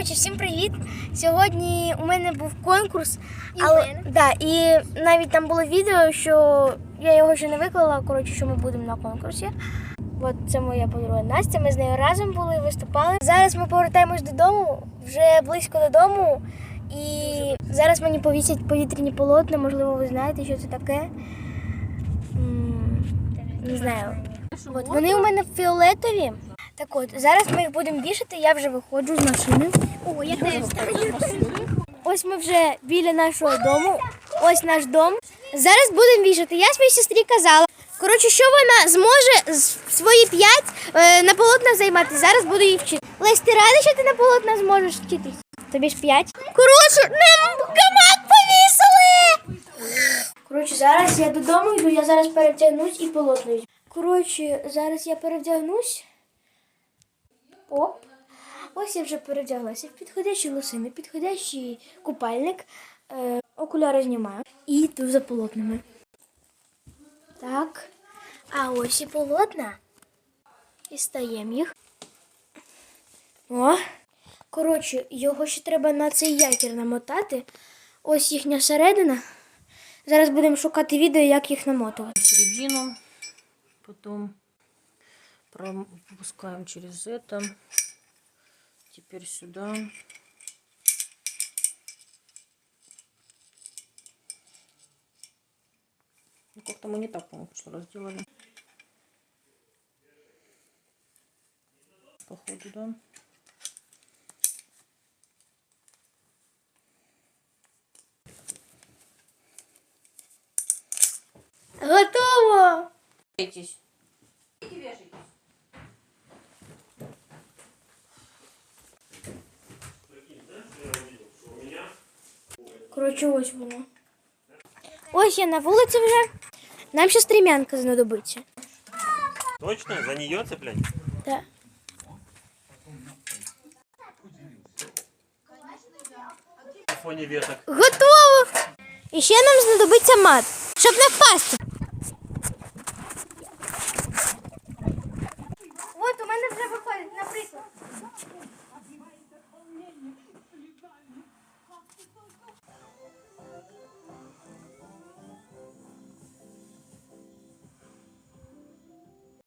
Коротше, всім привіт! Сьогодні у мене був конкурс, І але мене. да, і навіть там було відео, що я його ще не виклала. Коротше, що ми будемо на конкурсі. От це моя подруга Настя. Ми з нею разом були, виступали. Зараз ми повертаємось додому, вже близько додому. І зараз мені повісять повітряні полотна. Можливо, ви знаєте, що це таке. Не знаю. От вони у мене фіолетові. Так от, зараз ми їх будемо вішати, я вже виходжу з машини. О, я теж. Ось ми вже біля нашого дому. Ось наш дом. Зараз будемо вішати. Я своїй сестрі казала. Коротше, що вона зможе свої п'ять е, на полотнах займати. Зараз буду її вчити. Лесь, ти рада, що ти на полотнах зможеш вчитись? Тобі ж п'ять. Коротше, нам гамак повісили! Коротше, зараз я додому йду, я зараз перевдягнусь і полотно візьму. Коротше, зараз я перевдягнусь. Оп. Ось я вже перевдяглася в підходящі лосини, підходящий купальник, е, окуляри знімаю і йду за полотнами. Так. А ось і полотна. І стаємо їх. О. Коротше, його ще треба на цей якір намотати. Ось їхня середина. Зараз будемо шукати відео, як їх намотувати. середину, потом пропускаем через это, теперь сюда. Ну, как-то мы не так, по-моему, в прошлый раз делали. Походу, да. Готово! Коротше, ось воно. Ось я на вулиці вже. Нам ще стрімянка знадобиться. Точно? За нее цеплять? Так. На фоне веток. Готово! І ще нам знадобиться мат, щоб не впасти.